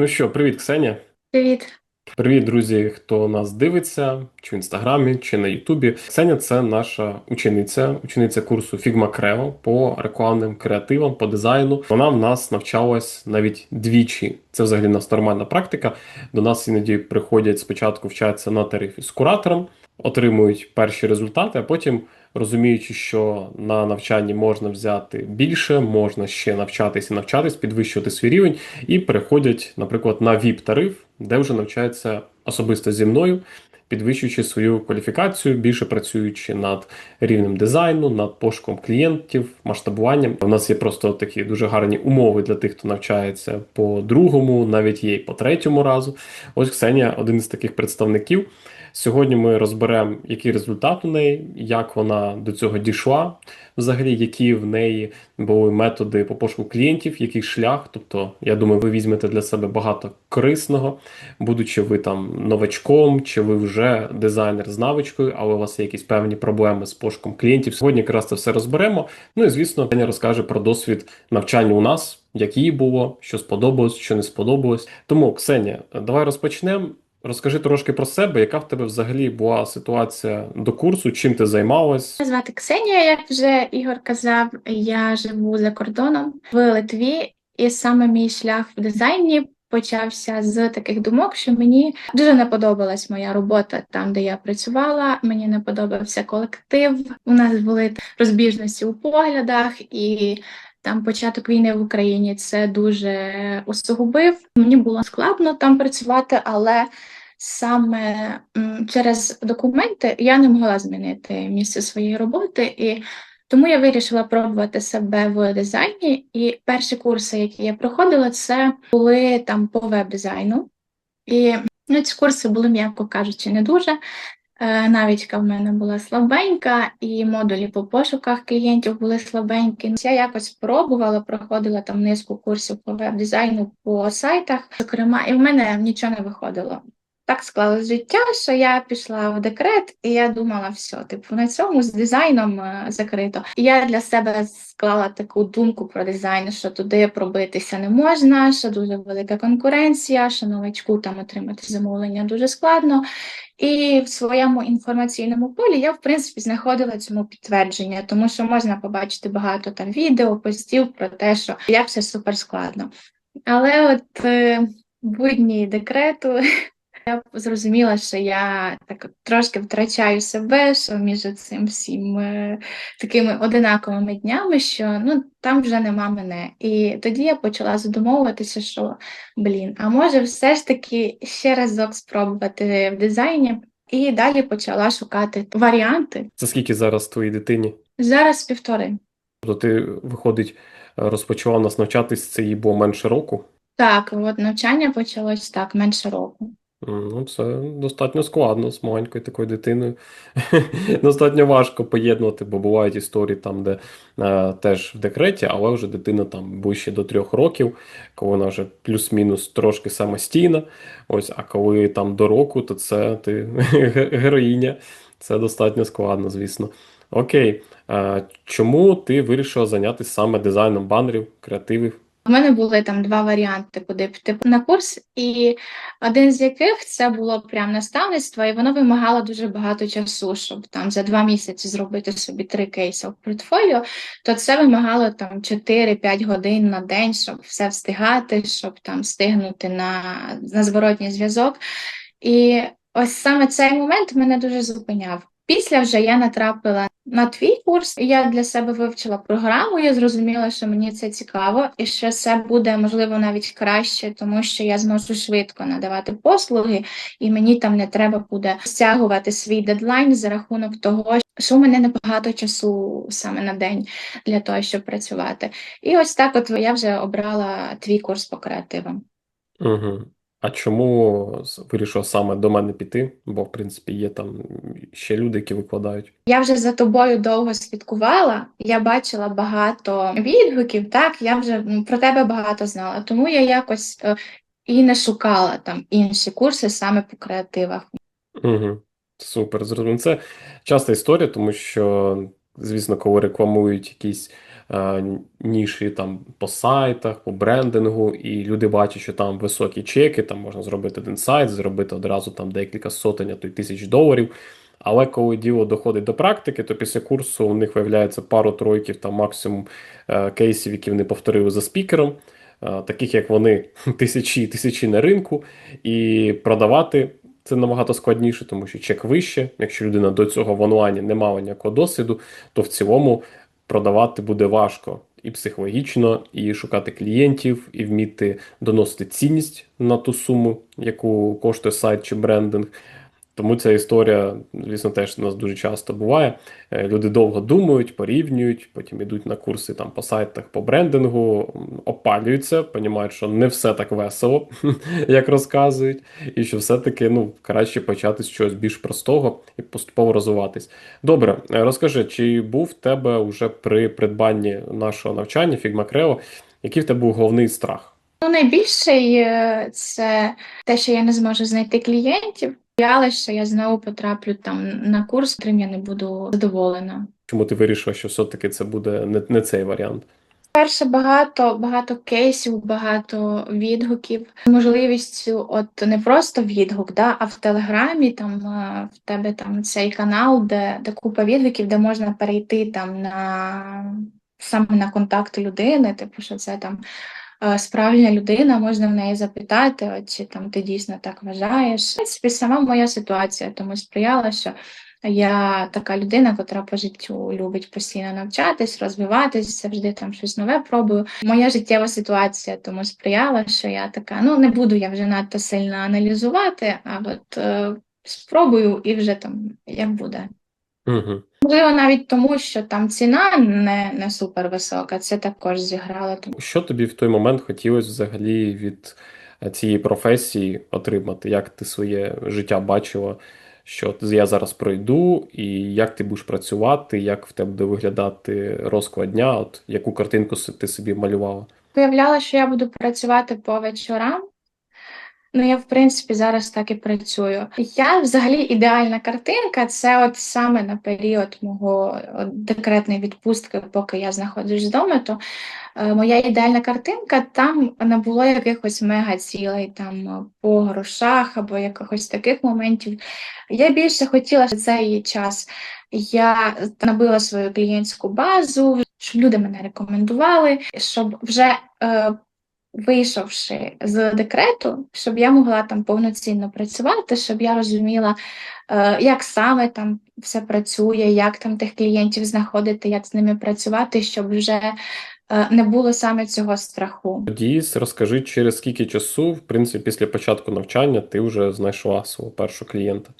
Ну що, привіт, Ксенія. Привіт. Привіт, друзі, хто нас дивиться, чи в інстаграмі, чи на Ютубі. Ксеня це наша учениця, учениця курсу Figma Creo по рекламним креативам, по дизайну. Вона в нас навчалась навіть двічі. Це взагалі в нас нормальна практика. До нас іноді приходять спочатку вчаться на тарифі з куратором, отримують перші результати, а потім. Розуміючи, що на навчанні можна взяти більше, можна ще навчатись і навчатись, підвищувати свій рівень, і переходять, наприклад, на ВІП-тариф, де вже навчаються особисто зі мною, підвищуючи свою кваліфікацію, більше працюючи над рівнем дизайну, над пошуком клієнтів, масштабуванням. У нас є просто такі дуже гарні умови для тих, хто навчається по другому, навіть є і по третьому разу. Ось Ксенія один із таких представників. Сьогодні ми розберемо, який результат у неї, як вона до цього дійшла, взагалі, які в неї були методи по пошуку клієнтів, який шлях. Тобто, я думаю, ви візьмете для себе багато корисного, будучи ви там новачком, чи ви вже дизайнер з навичкою, але у вас є якісь певні проблеми з пошуком клієнтів. Сьогодні якраз це все розберемо. Ну і звісно, Таня розкаже про досвід навчання у нас. Як їй було, що сподобалось, що не сподобалось. Тому, Ксенія, давай розпочнемо. Розкажи трошки про себе, яка в тебе взагалі була ситуація до курсу, чим ти займалась? Мене звати Ксенія, як вже Ігор казав, я живу за кордоном в Литві, і саме мій шлях в дизайні почався з таких думок, що мені дуже не подобалась моя робота там, де я працювала. Мені не подобався колектив. У нас були розбіжності у поглядах і. Там початок війни в Україні це дуже усугубив. Мені було складно там працювати, але саме через документи я не могла змінити місце своєї роботи, і тому я вирішила пробувати себе в дизайні. І перші курси, які я проходила, це були там по веб-дизайну. І ну, ці курси були, м'яко кажучи, не дуже. Е, навіть в мене була слабенька, і модулі по пошуках клієнтів були слабенькі. Я якось пробувала, проходила там низку курсів по веб-дизайну по сайтах, зокрема, і в мене нічого не виходило. Так склалось життя, що я пішла в декрет, і я думала, все, типу, на цьому з дизайном е, закрито. І я для себе склала таку думку про дизайн, що туди пробитися не можна, що дуже велика конкуренція, що новачку там отримати замовлення дуже складно. І в своєму інформаційному полі я, в принципі, знаходила цьому підтвердження, тому що можна побачити багато там відео, постів про те, що як все супер складно. Але от е, будні декрету. Я зрозуміла, що я так трошки втрачаю себе, що між цим всім е, такими одинаковими днями, що ну там вже нема мене. І тоді я почала задумовуватися, що блін, а може все ж таки ще разок спробувати в дизайні, і далі почала шукати варіанти. Це скільки зараз твоїй дитині? Зараз півтори. Тобто ти, виходить, розпочала нас навчатись, це їй було менше року? Так, от навчання почалось так, менше року. Ну, це достатньо складно з маленькою такою дитиною. Достатньо важко поєднувати, бо бувають історії там, де е, теж в декреті, але вже дитина там ближче до трьох років, коли вона вже плюс-мінус трошки самостійна. Ось, а коли там до року, то це ти героїня. Це достатньо складно, звісно. Окей. Е, чому ти вирішила зайнятися саме дизайном банерів, креативів? У мене були там два варіанти, куди піти на курс, і один з яких це було прям наставництво, і воно вимагало дуже багато часу, щоб там за два місяці зробити собі три кейси в портфоліо, то це вимагало там 4-5 годин на день, щоб все встигати, щоб там встигнути на, на зворотній зв'язок. І ось саме цей момент мене дуже зупиняв. Після вже я натрапила на твій курс, я для себе вивчила програму. Я зрозуміла, що мені це цікаво, і що це буде можливо навіть краще, тому що я зможу швидко надавати послуги, і мені там не треба буде стягувати свій дедлайн за рахунок того, що у мене небагато часу саме на день для того, щоб працювати. І ось так, от я вже обрала твій курс по креативам. Угу. А чому вирішив саме до мене піти? Бо, в принципі, є там ще люди, які викладають. Я вже за тобою довго слідкувала, я бачила багато відгуків, так, я вже про тебе багато знала, тому я якось е, і не шукала там інші курси саме по креативах. Угу. Супер, зрозуміло. Це часта історія, тому що, звісно, коли рекламують якісь ніші там по сайтах, по брендингу, і люди бачать, що там високі чеки, там можна зробити один сайт, зробити одразу там декілька сотень, а то й тисяч доларів. Але коли діло доходить до практики, то після курсу у них виявляється пару тройків, там максимум е, кейсів, які вони повторили за спікером, е, таких як вони тисячі тисячі на ринку, і продавати це набагато складніше, тому що чек вище. Якщо людина до цього в онлайні не мала ніякого досвіду, то в цілому продавати буде важко і психологічно, і шукати клієнтів, і вміти доносити цінність на ту суму, яку коштує сайт чи брендинг. Тому ця історія, звісно, теж у нас дуже часто буває. Е, Люди довго думають, порівнюють, потім йдуть на курси там по сайтах, по брендингу, опалюються, розуміють, що не все так весело, як розказують, і що все-таки ну, краще почати з чогось більш простого і поступово розвиватись. Добре, е, розкажи, чи був в тебе вже при придбанні нашого навчання Figma Creo, який в тебе був головний страх? Ну, найбільший е, це те, що я не зможу знайти клієнтів. Боялася, що я знову потраплю там на курс, яким я не буду задоволена. Чому ти вирішила, що все-таки це буде не, не цей варіант? Перше, багато, багато кейсів, багато відгуків. Можливістю, от не просто відгук, да, а в Телеграмі там в тебе там цей канал, де, де купа відгуків, де можна перейти там на саме на контакти людини, типу, що це там справжня людина, можна в неї запитати, от, чи там ти дійсно так вважаєш. В принципі, сама моя ситуація тому сприяла, що я така людина, котра по життю любить постійно навчатись, розвиватись, завжди там щось нове пробую. Моя життєва ситуація тому сприяла, що я така, ну не буду я вже надто сильно аналізувати, а от е, спробую і вже там як буде. Угу. Можливо, навіть тому, що там ціна не, не супер висока, це також зіграло. Що тобі в той момент хотілося взагалі від е, цієї професії отримати? Як ти своє життя бачила? Що я зараз пройду, і як ти будеш працювати, як в тебе буде виглядати розклад дня, от яку картинку ти собі малювала? Виявляла, що я буду працювати по вечорам. Ну, я, в принципі, зараз так і працюю. Я взагалі ідеальна картинка це от саме на період мого декретної відпустки, поки я знаходжусь вдома, то е, моя ідеальна картинка там не було якихось мега цілей там е, по грошах або якихось таких моментів. Я більше хотіла, щоб цей час я набила свою клієнтську базу, щоб люди мене рекомендували, щоб вже. Е, вийшовши з декрету, щоб я могла там повноцінно працювати, щоб я розуміла, е, як саме там все працює, як там тих клієнтів знаходити, як з ними працювати, щоб вже е, не було саме цього страху. Тоді розкажи, через скільки часу, в принципі, після початку навчання ти вже знайшла свого першого клієнта.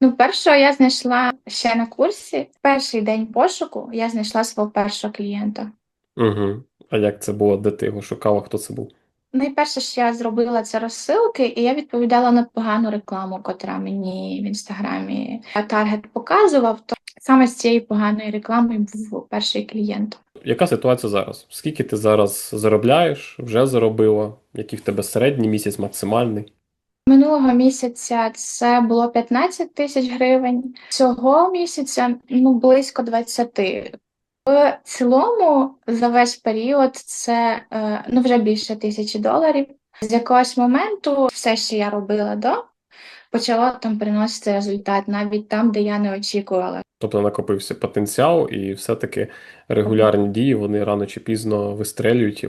Ну, першого я знайшла ще на курсі. Перший день пошуку я знайшла свого першого клієнта. Угу. А як це було? Де ти його шукала? Хто це був? Найперше, що я зробила, це розсилки, і я відповідала на погану рекламу, котра мені в інстаграмі таргет показував. То саме з цієї поганої реклами був перший клієнт. Яка ситуація зараз? Скільки ти зараз заробляєш? Вже заробила? Який в тебе середній місяць, максимальний? Минулого місяця це було 15 тисяч гривень. Цього місяця ну близько 20. В цілому за весь період це е, ну вже більше тисячі доларів. З якогось моменту все, що я робила до, почало там приносити результат, навіть там, де я не очікувала. Тобто накопився потенціал, і все-таки регулярні дії вони рано чи пізно вистрелюють.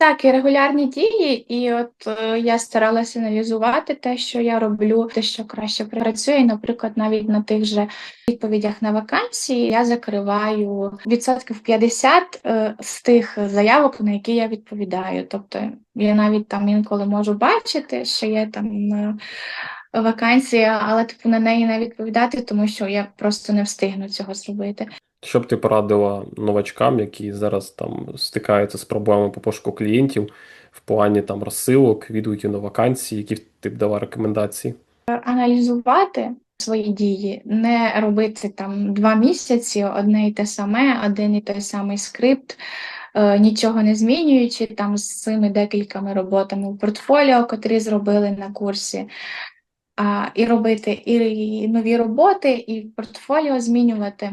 Так, і регулярні дії, і от е, я старалася аналізувати те, що я роблю, те, що краще працює. Наприклад, навіть на тих же відповідях на вакансії я закриваю відсотків 50 е, з тих заявок, на які я відповідаю. Тобто я навіть там інколи можу бачити, що є там е, вакансія, але типу на неї не відповідати, тому що я просто не встигну цього зробити. Що б ти порадила новачкам, які зараз там стикаються з проблемами по пошуку клієнтів в плані там розсилок, відгуків на вакансії, які ти б дала рекомендації? аналізувати свої дії, не робити там два місяці одне і те саме, один і той самий скрипт, е, нічого не змінюючи там з цими декількома роботами в портфоліо, котрі зробили на курсі. А, і робити і нові роботи, і портфоліо змінювати.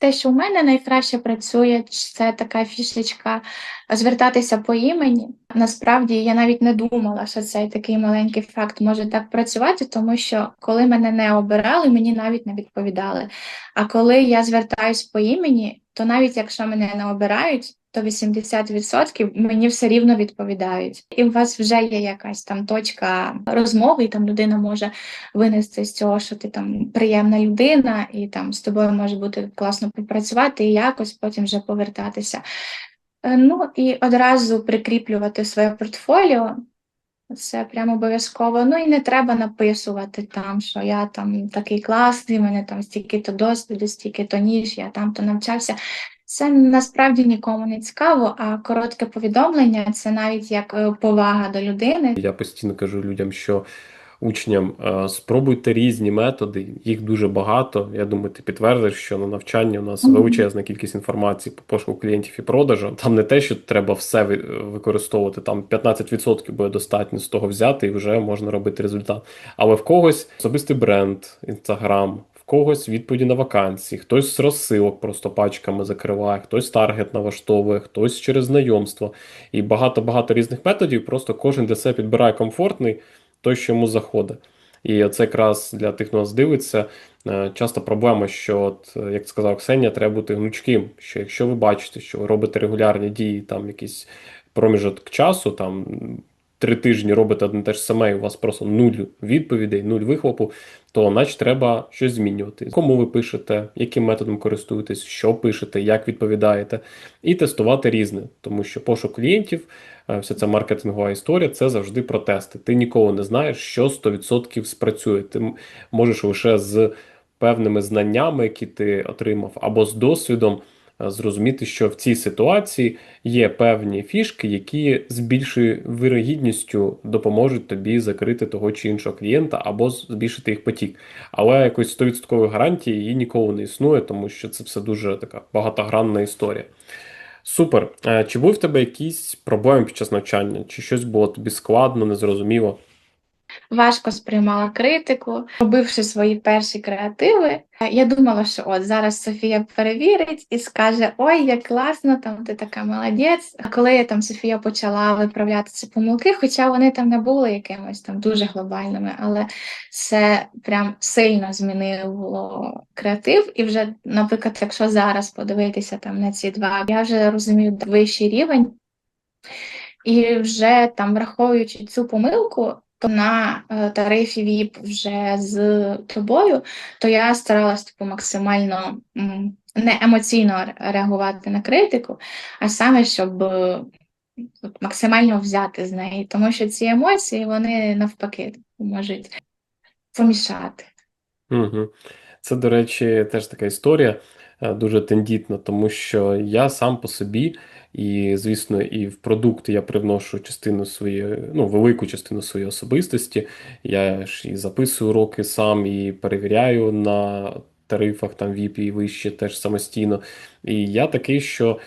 Те, що у мене найкраще працює, це така фішечка звертатися по імені. Насправді я навіть не думала, що цей такий маленький факт може так працювати, тому що коли мене не обирали, мені навіть не відповідали. А коли я звертаюсь по імені, то навіть якщо мене не обирають, то 80% мені все рівно відповідають. І у вас вже є якась там точка розмови, і там людина може винести з цього, що ти там приємна людина, і там з тобою може бути класно попрацювати і якось потім вже повертатися. Е, Ну і одразу прикріплювати своє портфоліо. Це прямо обов'язково. Ну і не треба написувати там, що я там такий класний, мене там стільки-то досвіду, стільки-то ніж, я там то навчався. Це насправді нікому не цікаво, а коротке повідомлення це навіть як е, повага до людини. Я постійно кажу людям, що учням е, спробуйте різні методи, їх дуже багато. Я думаю, ти підтвердиш, що на навчанні у нас величезна кількість інформації по пошуку клієнтів і продажу. Там не те, що треба все ви- використовувати, там 15% буде достатньо з того взяти, і вже можна робити результат. Але в когось особистий бренд, інстаграм. В когось відповіді на вакансії, хтось з розсилок просто пачками закриває, хтось таргет налаштовує, хтось через знайомство. І багато-багато різних методів. Просто кожен для себе підбирає комфортний той, що йому заходить. І це якраз для тих, хто нас дивиться, е, часто проблема, що, от, е, як сказав Ксенія, треба бути гнучким. Що якщо ви бачите, що ви робите регулярні дії, там якісь проміжок часу, там три тижні робите одне те ж саме, і у вас просто нуль відповідей, нуль вихлопу, то значить треба щось змінювати. Кому ви пишете, яким методом користуєтесь, що пишете, як відповідаєте, і тестувати різне, тому що пошук клієнтів, е, вся ця маркетингова історія це завжди про тести. Ти ніколи не знаєш, що 100% спрацює. Ти можеш лише з певними знаннями, які ти отримав, або з досвідом. Е, Зрозуміти, що в цій ситуації є певні фішки, які з більшою вирогідністю допоможуть тобі закрити того чи іншого клієнта або збільшити їх потік. Але якоїсь 100% гарантії її ніколи не існує, тому що це все дуже така багатогранна історія. Супер. Е, Чи був в тебе якісь проблеми під час навчання? Чи щось було тобі складно, незрозуміло? Важко сприймала критику, робивши свої перші креативи. Я думала, що от зараз Софія перевірить і скаже: Ой, як класно, там ти така молодець. А коли там Софія почала виправляти ці помилки, хоча вони там не були якимось там дуже глобальними, але це прям сильно змінило креатив. І вже, наприклад, якщо зараз подивитися там на ці два, я вже розумію вищий рівень. І вже там, враховуючи цю помилку, на е, тарифі VIP вже з тобою, то я старалась типу, максимально не емоційно реагувати на критику, а саме, щоб е, максимально взяти з неї, тому що ці емоції вони навпаки типу, можуть помішати. Угу. Це, до речі, теж така історія е, дуже тендітна, тому що я сам по собі, і, звісно, і в продукт я привношу частину своєї, ну, велику частину своєї особистості. Я ж і записую уроки сам, і перевіряю на тарифах там VIP і вище теж самостійно. І я такий, що.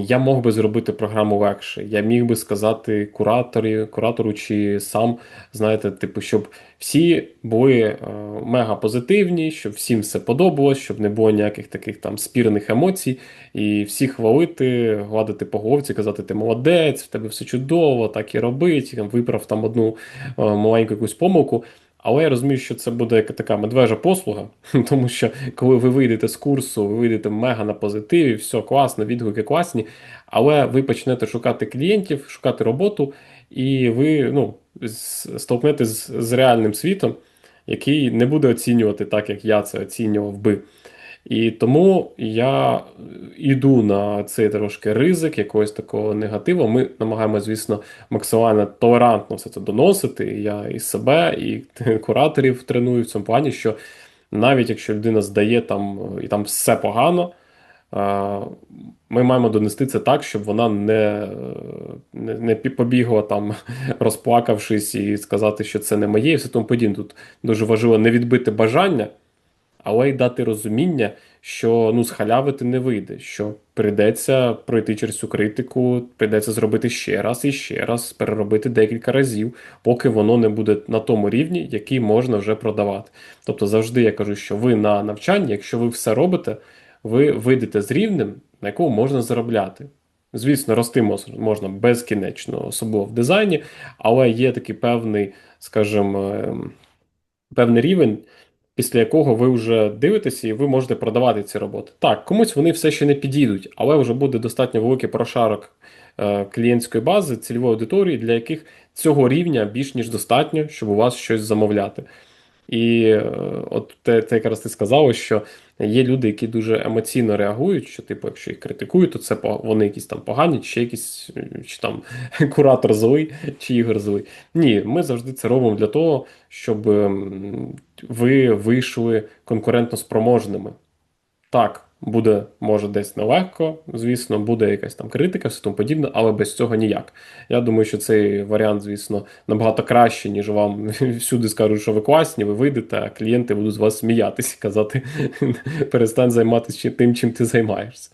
Я мог би зробити програму легше. Я міг би сказати кураторі, куратору чи сам, знаєте, типу, щоб всі були е, мега позитивні, щоб всім все подобалось, щоб не було ніяких таких там спірних емоцій, і всіх хвалити, гладити по головці, казати, ти молодець, в тебе все чудово, так і робить, виправ там одну е, маленьку якусь помилку. Але я розумію, що це буде як така медвежа послуга, тому що коли ви вийдете з курсу, ви вийдете мега на позитиві, все класно, відгуки класні, але ви почнете шукати клієнтів, шукати роботу, і ви ну, столкнетесь з, з реальним світом, який не буде оцінювати так, як я це оцінював би. І тому я йду на цей трошки ризик якогось такого негативу. Ми намагаємося, звісно, максимально толерантно все це доносити. Я і себе, і кураторів треную в цьому плані, що навіть якщо людина здає там і там все погано, ми маємо донести це так, щоб вона не, не, не побігла там, розплакавшись, і сказати, що це не моє, і все тому подібне. Тут дуже важливо не відбити бажання, але й дати розуміння, що ну, схалявити не вийде, що прийдеться пройти через цю критику, прийдеться зробити ще раз і ще раз, переробити декілька разів, поки воно не буде на тому рівні, який можна вже продавати. Тобто завжди я кажу, що ви на навчанні, якщо ви все робите, ви вийдете з рівнем, на якому можна заробляти. Звісно, рости можна безкінечно, особливо в дизайні, але є такий певний, скажімо, ем, певний рівень, після якого ви вже дивитеся і ви можете продавати ці роботи. Так, комусь вони все ще не підійдуть, але вже буде достатньо великий прошарок е, клієнтської бази, цільової аудиторії, для яких цього рівня більш ніж достатньо, щоб у вас щось замовляти. І е, от те, те якраз ти сказала, що є люди, які дуже емоційно реагують, що, типу, якщо їх критикують, то це вони якісь там погані, чи якісь чи там куратор злий, чи ігор злий. Ні, ми завжди це робимо для того, щоб ви вийшли конкурентно спроможними. Так, буде, може, десь нелегко, звісно, буде якась там критика, все тому подібне, але без цього ніяк. Я думаю, що цей варіант, звісно, набагато краще, ніж вам всюди скажуть, що ви класні, ви вийдете, а клієнти будуть з вас сміятися, казати, перестань займатися тим, чим ти займаєшся.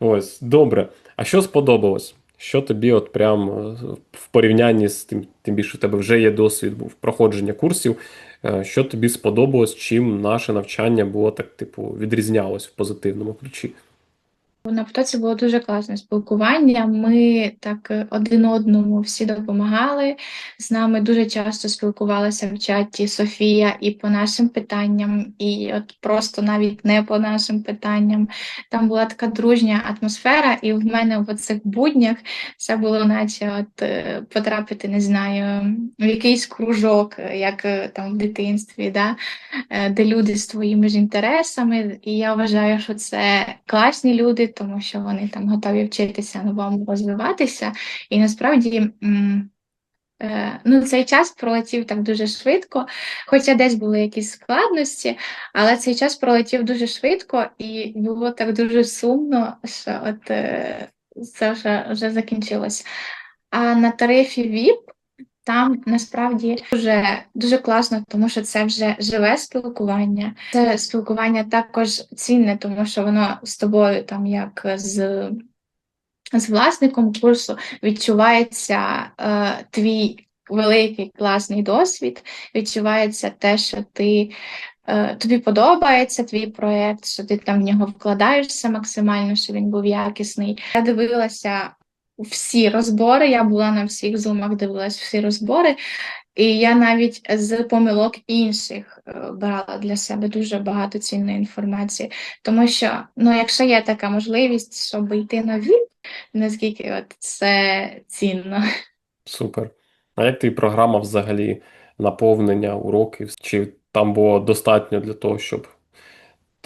Ось, добре. А що сподобалось? Що тобі, от прям е, в порівнянні з тим, тим більше у тебе вже є досвід був проходження курсів, е, що тобі сподобалось, чим наше навчання було так, типу, відрізнялось в позитивному ключі? На потоці було дуже класне спілкування. Ми так е, один одному всі допомагали. З нами дуже часто спілкувалися в чаті Софія і по нашим питанням, і от просто навіть не по нашим питанням. Там була така дружня атмосфера, і в мене в оцих буднях це було наче от е, потрапити, не знаю, в якийсь кружок, е, як там в дитинстві, да? де люди з твоїми ж інтересами. І я вважаю, що це класні люди, тому що вони там готові вчитися новому розвиватися. І насправді. е, Ну, цей час пролетів так дуже швидко, хоча десь були якісь складності, але цей час пролетів дуже швидко, і було так дуже сумно, що от е, це вже, вже закінчилось. А на тарифі VIP там насправді дуже дуже класно, тому що це вже живе спілкування. Це спілкування також цінне, тому що воно з тобою, там як з, з власником курсу, відчувається е, твій великий класний досвід, відчувається те, що ти. е, Тобі подобається твій проєкт, що ти там в нього вкладаєшся максимально, щоб він був якісний. Я дивилася всі розбори, я була на всіх зумах, дивилась всі розбори, і я навіть з помилок інших е, брала для себе дуже багато цінної інформації. Тому що, ну, якщо є така можливість, щоб йти на ВІП, наскільки от це цінно. Супер. А як тобі програма взагалі наповнення уроків? Чи там було достатньо для того, щоб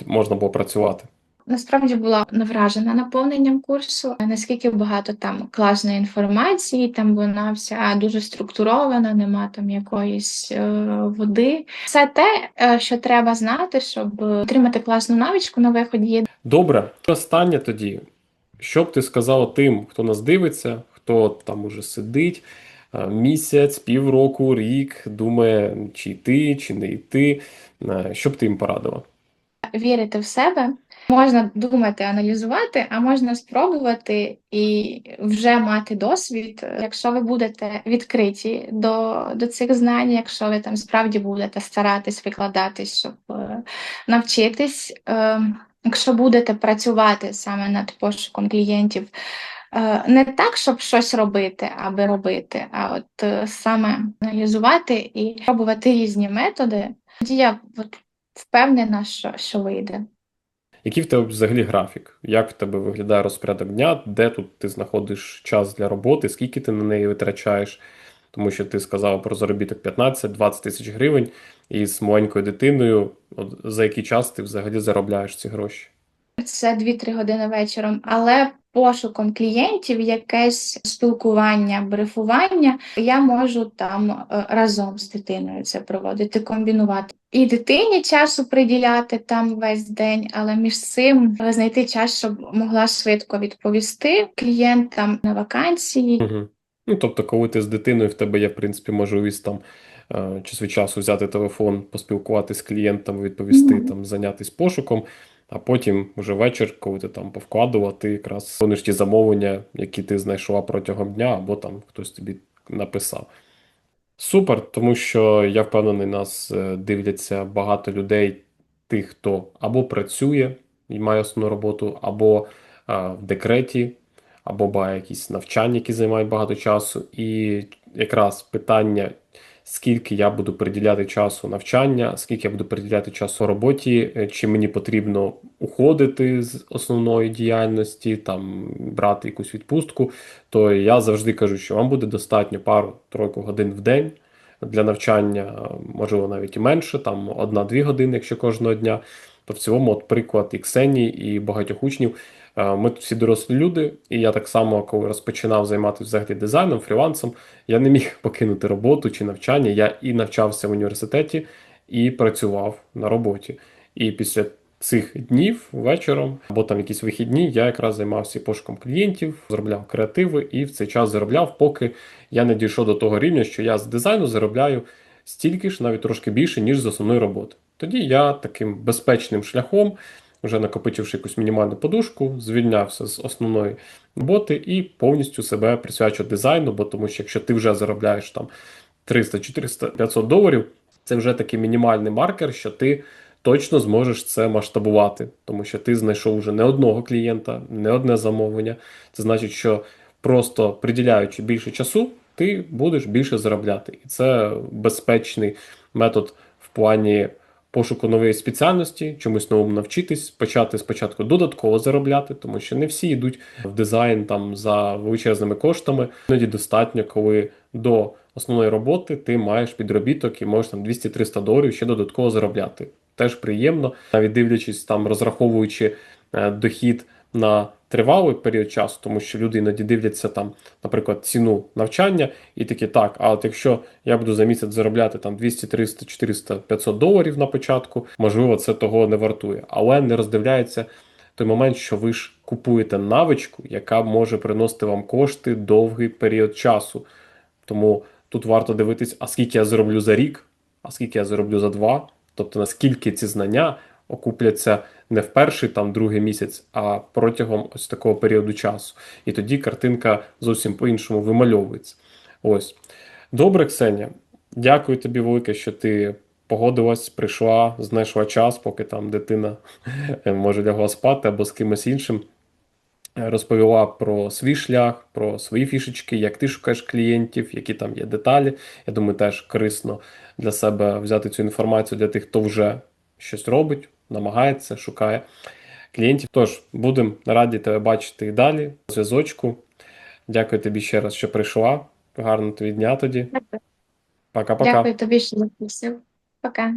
можна було працювати? Насправді була вражена наповненням курсу, наскільки багато там класної інформації, там вона вся дуже структурована, нема там якоїсь е, води. Все те, е, що треба знати, щоб отримати класну навичку на виході. Добре, останнє тоді. Що б ти сказала тим, хто нас дивиться, хто там уже сидить е, місяць, півроку, рік, думає, чи йти, чи не йти. Що б ти їм порадила? вірити в себе. Можна думати, аналізувати, а можна спробувати і вже мати досвід. Якщо ви будете відкриті до, до цих знань, якщо ви там справді будете старатись викладатись, щоб е, навчитись, е, якщо будете працювати саме над пошуком клієнтів, е, не так, щоб щось робити, аби робити, а от е, саме аналізувати і пробувати різні методи, тоді я от впевнена, що, що вийде. Який в тебе взагалі графік? Як в тебе виглядає розпорядок дня? Де тут ти знаходиш час для роботи? Скільки ти на неї витрачаєш? Тому що ти сказав про заробіток 15-20 тисяч гривень, і з маленькою дитиною, за який час ти взагалі заробляєш ці гроші? Це 2-3 години вечором, але пошуком клієнтів, якесь спілкування, брифування, я можу там е, разом з дитиною це проводити, комбінувати. І дитині часу приділяти там весь день, але між цим знайти час, щоб могла швидко відповісти клієнтам на вакансії. Угу. Ну, тобто, коли ти з дитиною, в тебе є, в принципі, можливість там е, час від часу взяти телефон, поспілкуватися з клієнтом, відповісти, Мгм. там, зайнятися пошуком, а потім вже вечір, коли ти там повкладував, якраз виконуєш ті замовлення, які ти знайшла протягом дня, або там хтось тобі написав. Супер, тому що я впевнений, нас е, дивляться багато людей, тих, хто або працює і має основну роботу, або е, в декреті, або має якісь навчання, які займають багато часу. І якраз питання, скільки я буду приділяти часу навчання, скільки я буду приділяти часу роботі, е, чи мені потрібно уходити з основної діяльності, там брати якусь відпустку, то я завжди кажу, що вам буде достатньо пару-тройку годин в день для навчання, можливо, навіть і менше, там одна-дві години, якщо кожного дня. То в цілому, от приклад і Ксенії, і багатьох учнів. Е, Ми тут всі дорослі люди, і я так само, коли розпочинав займатися взагалі дизайном, фрілансом, я не міг покинути роботу чи навчання. Я і навчався в університеті, і працював на роботі. І після цих днів вечором або там якісь вихідні, я якраз займався пошуком клієнтів, зробляв креативи і в цей час заробляв, поки я не дійшов до того рівня, що я з дизайну заробляю стільки ж, навіть трошки більше, ніж з основної роботи. Тоді я таким безпечним шляхом, вже накопичивши якусь мінімальну подушку, звільнявся з основної роботи і повністю себе присвячував дизайну, бо тому що якщо ти вже заробляєш там 300, 400, 500 доларів, це вже такий мінімальний маркер, що ти точно зможеш це масштабувати, тому що ти знайшов вже не одного клієнта, не одне замовлення. Це значить, що просто приділяючи більше часу, ти будеш більше заробляти. І це безпечний метод в плані пошуку нової спеціальності, чомусь новому навчитись, почати спочатку додатково заробляти, тому що не всі йдуть в дизайн там за величезними коштами. Іноді достатньо, коли до основної роботи ти маєш підробіток і можеш там 200-300 доларів ще додатково заробляти. Теж приємно, навіть дивлячись там, розраховуючи е, дохід на тривалий період часу, тому що люди іноді дивляться там, наприклад, ціну навчання, і такі так. А от якщо я буду за місяць заробляти там 200, 300, 400, 500 доларів на початку, можливо, це того не вартує, але не роздивляється той момент, що ви ж купуєте навичку, яка може приносити вам кошти довгий період часу. Тому тут варто дивитись, а скільки я зароблю за рік, а скільки я зароблю за два. Тобто наскільки ці знання окупляться не в перший там другий місяць, а протягом ось такого періоду часу. І тоді картинка зовсім по-іншому вимальовується. Ось. Добре, Ксенія. Дякую тобі велике, що ти погодилась, прийшла, знайшла час, поки там дитина може лягла спати або з кимось іншим. Розповіла про свій шлях, про свої фішечки, як ти шукаєш клієнтів, які там є деталі. Я думаю, теж корисно для себе взяти цю інформацію для тих, хто вже щось робить, намагається, шукає клієнтів. Тож будемо раді тебе бачити і далі. Зв'язочку. Дякую тобі ще раз, що прийшла. Гарного тобі дня тоді. Пока-пока. Дякую тобі, що запросив. Пока.